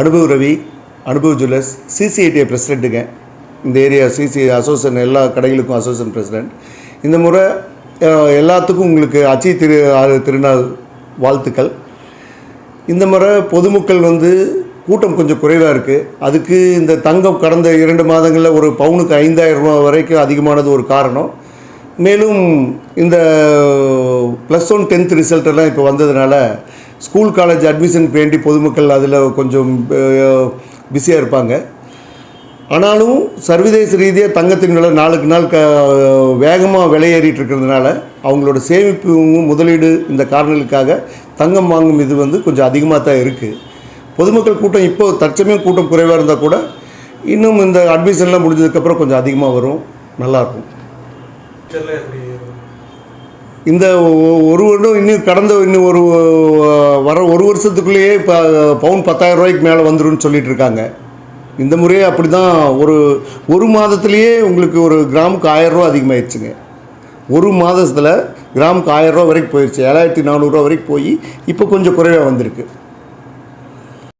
Anubhav Ravi Anubhav jewellers சிசிஐடிஐ பிரசிடெண்ட்டுங்க இந்த area CC association எல்லா கடைகளுக்கும் அசோசியேஷன் பிரசிடெண்ட் இந்த முறை எல்லாத்துக்கும் உங்களுக்கு அச்சய திரு திருநாள் வாழ்த்துக்கள். இந்த முறை பொதுமக்கள் வந்து கூட்டம் கொஞ்சம் குறைவாக இருக்குது அதுக்கு இந்த தங்கம் கடந்த இரண்டு மாதங்களில் ஒரு பவுனுக்கு ஐந்தாயிரம் ரூபா வரைக்கும் அதிகமானது ஒரு காரணம். மேலும் இந்த ப்ளஸ் ஒன் டென்த் ரிசல்ட்டெல்லாம் இப்போ வந்ததுனால ஸ்கூல் காலேஜ் அட்மிஷன் வேண்டி பொதுமக்கள் அதில் கொஞ்சம் பிஸியாக இருப்பாங்க. ஆனாலும் சர்வதேச ரீதியாக தங்கத்தின் விலை நாளுக்கு நாள் க வேகமாக விலையேறிட்டு இருக்கிறதுனால அவங்களோட சேமிப்பு முதலீடு இந்த காரணங்களுக்காக தங்கம் வாங்கும் இது வந்து கொஞ்சம் அதிகமாக தான் இருக்குது பொதுமக்கள் கூட்டம் இப்போ தற்சமயம் கூட்டம் குறைவாக இருந்தால் கூட இன்னும் இந்த அட்மிஷன்லாம் முடிஞ்சதுக்கப்புறம் கொஞ்சம் அதிகமாக வரும். நல்லாயிருக்கும் இந்த ஒ- ஒரு வருடம் இன்னும் கடந்த இன்னும் ஒரு வர ஒரு வருஷத்துக்குள்ளேயே இப்போ பவுன் பத்தாயிரம் ரூபாய்க்கு மேலே வந்துடும் சொல்லிட்டு இருக்காங்க. இந்த முறையே அப்படி தான் ஒரு ஒரு மாதத்துலேயே உங்களுக்கு ஒரு கிராமுக்கு ஆயிரரூவா அதிகமாகிடுச்சுங்க ஒரு மாதத்தில் கிராமுக்கு ஆயிரம் ரூபா வரைக்கும் போயிடுச்சு ஏழாயிரத்தி நானூறுரூவா வரைக்கும் போய் இப்போ கொஞ்சம் குறைவாக வந்திருக்கு.